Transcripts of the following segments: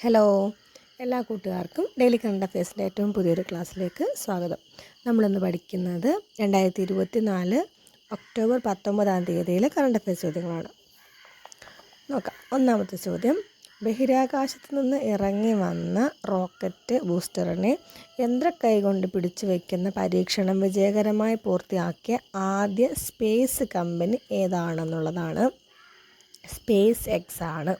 Hello എല്ലാ കൂട്ടുകാർക്കും daily കണ്ട ഫേസിന്റെ ഏറ്റവും പുതിയൊരു ക്ലാസ്സിലേക്ക് സ്വാഗതം. നമ്മളിന്ന് പഠിക്കുന്നത് രണ്ടായിരത്തി ഇരുപത്തി നാല് ഒക്ടോബർ പത്തൊമ്പതാം തീയതിയിലെ കറണ്ട് അഫയേഴ്സ് ചോദ്യങ്ങളാണ്. നോക്കാം. ഒന്നാമത്തെ ചോദ്യം. ബഹിരാകാശത്ത് നിന്ന് ഇറങ്ങി വന്ന റോക്കറ്റ് ബൂസ്റ്ററിനെ യന്ത്രക്കൈ കൊണ്ട് പിടിച്ചു വയ്ക്കുന്ന പരീക്ഷണം വിജയകരമായി പൂർത്തിയാക്കിയ ആദ്യ സ്പേസ് കമ്പനി ഏതാണെന്നുള്ളതാണ്. സ്പേസ് എക്സ് ആണ്.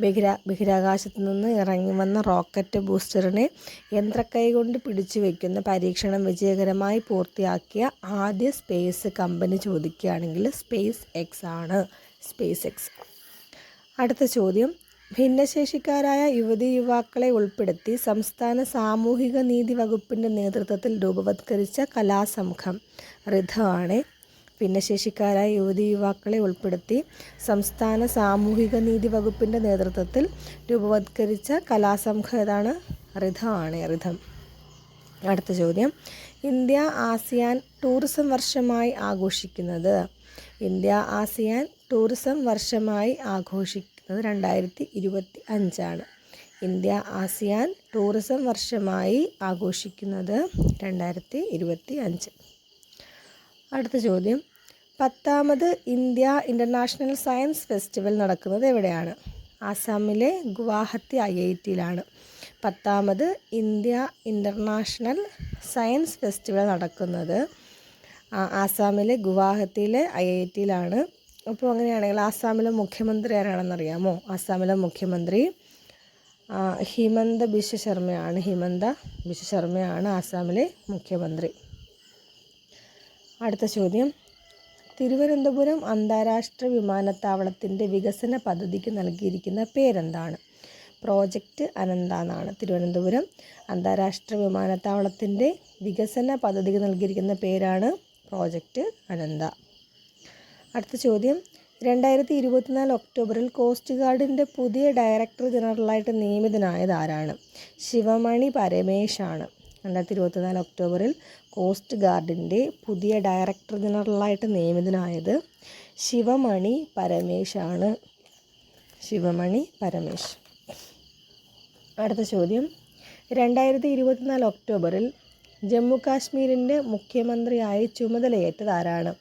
ബഹിരാ ബഹിരാകാശത്ത് നിന്ന് ഇറങ്ങി വന്ന റോക്കറ്റ് ബൂസ്റ്ററിനെ യന്ത്രക്കൈ കൊണ്ട് പിടിച്ചു വയ്ക്കുന്ന പരീക്ഷണം വിജയകരമായി പൂർത്തിയാക്കിയ ആദ്യ സ്പേസ് കമ്പനി ചോദിക്കുകയാണെങ്കിൽ സ്പേസ് എക്സ് ആണ്. Space X. അടുത്ത ചോദ്യം. ഭിന്നശേഷിക്കാരായ യുവതി യുവാക്കളെ ഉൾപ്പെടുത്തി സംസ്ഥാന സാമൂഹിക നീതി വകുപ്പിന്റെ നേതൃത്വത്തിൽ രൂപവത്കരിച്ച കലാസംഘം ഋഥമാണ് ഭിന്നശേഷിക്കാരായ യുവതി യുവാക്കളെ ഉൾപ്പെടുത്തി സംസ്ഥാന സാമൂഹിക നീതി വകുപ്പിന്റെ നേതൃത്വത്തിൽ രൂപവത്കരിച്ച കലാസംഘതാണ് ഋഥമാണ് ഋഥം അടുത്ത ചോദ്യം. ഇന്ത്യ ആസിയാൻ ടൂറിസം വർഷമായി ആഘോഷിക്കുന്നത്. ഇന്ത്യ ആസിയാൻ ടൂറിസം വർഷമായി ആഘോഷിക്കുന്നത് രണ്ടായിരത്തി ഇരുപത്തി അഞ്ചാണ് ഇന്ത്യ ആസിയാൻ ടൂറിസം വർഷമായി ആഘോഷിക്കുന്നത് രണ്ടായിരത്തി ഇരുപത്തി അഞ്ച് അടുത്ത ചോദ്യം. പത്താമത് ഇന്ത്യ ഇന്റർനാഷണൽ സയൻസ് ഫെസ്റ്റിവൽ നടക്കുന്നത് എവിടെയാണ്? ആസാമിലെ ഗുവാഹത്തി ഐ ഐ ടിയിലാണ് പത്താമത് ഇന്ത്യ ഇന്റർനാഷണൽ സയൻസ് ഫെസ്റ്റിവൽ നടക്കുന്നത് ആസാമിലെ ഗുവാഹത്തിയിലെ ഐ ഐ ടിയിലാണ് അപ്പോൾ അങ്ങനെയാണെങ്കിൽ ആസാമിലെ മുഖ്യമന്ത്രി ആരാണെന്നറിയാമോ? ആസാമിലെ മുഖ്യമന്ത്രി ഹിമന്ത ബിശ്വ ശർമ്മയാണ്. ഹിമന്ത ബിശ്വ ശർമ്മയാണ് ആസാമിലെ മുഖ്യമന്ത്രി. അടുത്ത ചോദ്യം. തിരുവനന്തപുരം അന്താരാഷ്ട്ര വിമാനത്താവളത്തിന്റെ വികസന പദ്ധതിക്ക് നൽകിയിരിക്കുന്ന പേരെന്താണ്? പ്രോജക്റ്റ് അനന്ത എന്നാണ്. തിരുവനന്തപുരം അന്താരാഷ്ട്ര വിമാനത്താവളത്തിന്റെ വികസന പദ്ധതിക്ക് നൽകിയിരിക്കുന്ന പേരാണ് പ്രോജക്റ്റ് അനന്ത. അടുത്ത ചോദ്യം. രണ്ടായിരത്തി ഇരുപത്തിനാല് ഒക്ടോബറിൽ കോസ്റ്റ് ഗാർഡിന്റെ പുതിയ ഡയറക്ടർ ജനറലായിട്ട് നിയമിതനായത് ആരാണ്? ശിവമണി പരമേശാണ്. രണ്ടായിരത്തി ഇരുപത്തിനാല് ഒക്ടോബറിൽ കോസ്റ്റ് ഗാർഡിന്റെ പുതിയ ഡയറക്ടർ ജനറലായിട്ട് നിയമിതനായത് ശിവമണി പരമേശാണ്. ശിവമണി പരമേശ്. അടുത്ത ചോദ്യം. രണ്ടായിരത്തി ഇരുപത്തിനാല് ഒക്ടോബറിൽ ജമ്മു കാശ്മീരിന്റെ മുഖ്യമന്ത്രിയായി ചുമതലയേറ്റത് ആരാണ്?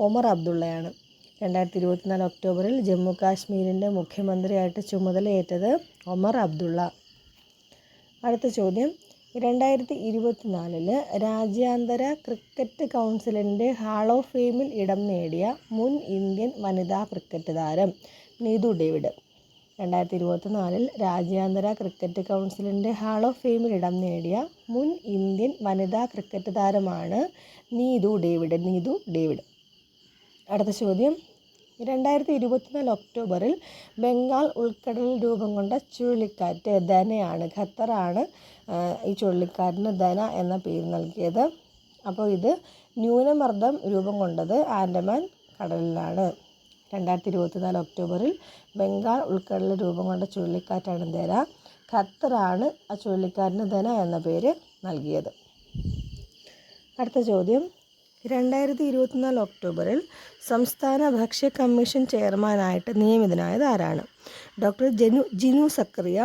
ഒമർ അബ്ദുള്ളയാണ്. രണ്ടായിരത്തി ഇരുപത്തിനാല് ഒക്ടോബറിൽ ജമ്മു കാശ്മീരിന്റെ മുഖ്യമന്ത്രിയായിട്ട് ചുമതലയേറ്റത് ഒമർ അബ്ദുള്ള. അടുത്ത ചോദ്യം. രണ്ടായിരത്തി ഇരുപത്തിനാലിൽ രാജ്യാന്തര ക്രിക്കറ്റ് കൗൺസിലിന്റെ ഹാൾ ഓഫ് ഫെയിമിൽ ഇടം നേടിയ മുൻ ഇന്ത്യൻ വനിതാ ക്രിക്കറ്റ് താരം നീതു ഡേവിഡ്. രണ്ടായിരത്തി ഇരുപത്തിനാലിൽ രാജ്യാന്തര ക്രിക്കറ്റ് കൗൺസിലിന്റെ ഹാൾ ഓഫ് ഫെയിമിൽ ഇടം നേടിയ മുൻ ഇന്ത്യൻ വനിതാ ക്രിക്കറ്റ് താരമാണ് നീതു ഡേവിഡ് നീതു ഡേവിഡ്. അടുത്ത ചോദ്യം. രണ്ടായിരത്തി ഇരുപത്തിനാല് ഒക്ടോബറിൽ ബംഗാൾ ഉൾക്കടലിൽ രൂപം കൊണ്ട ചുഴലിക്കാറ്റ് ധനയാണ് ഖത്തറാണ് ഈ ചുഴലിക്കാറ്റിന് ധന എന്ന പേര് നൽകിയത്. അപ്പോൾ ഇത് ന്യൂനമർദ്ദം രൂപം കൊണ്ടത് ആൻഡമാൻ കടലിലാണ്. രണ്ടായിരത്തി ഇരുപത്തിനാല് ഒക്ടോബറിൽ ബംഗാൾ ഉൾക്കടലിൽ രൂപം കൊണ്ട ചുഴലിക്കാറ്റാണ് ധന ഖത്തറാണ് ആ ചുഴലിക്കാറ്റിന് ധന എന്ന പേര് നൽകിയത്. അടുത്ത ചോദ്യം. രണ്ടായിരത്തി ഇരുപത്തിനാല് ഒക്ടോബറിൽ സംസ്ഥാന ഭക്ഷ്യ കമ്മീഷൻ ചെയർമാനായിട്ട് നിയമിതനായത് ആരാണ്? ഡോക്ടർ ജനു ജിനു സക്രിയ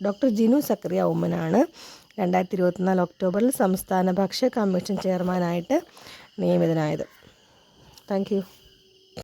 ഡോക്ടർ ജിനു സക്രിയ ഉമ്മനാണ്. രണ്ടായിരത്തി ഇരുപത്തിനാല് ഒക്ടോബറിൽ സംസ്ഥാന ഭക്ഷ്യ കമ്മീഷൻ ചെയർമാനായിട്ട് നിയമിതനായത്. താങ്ക്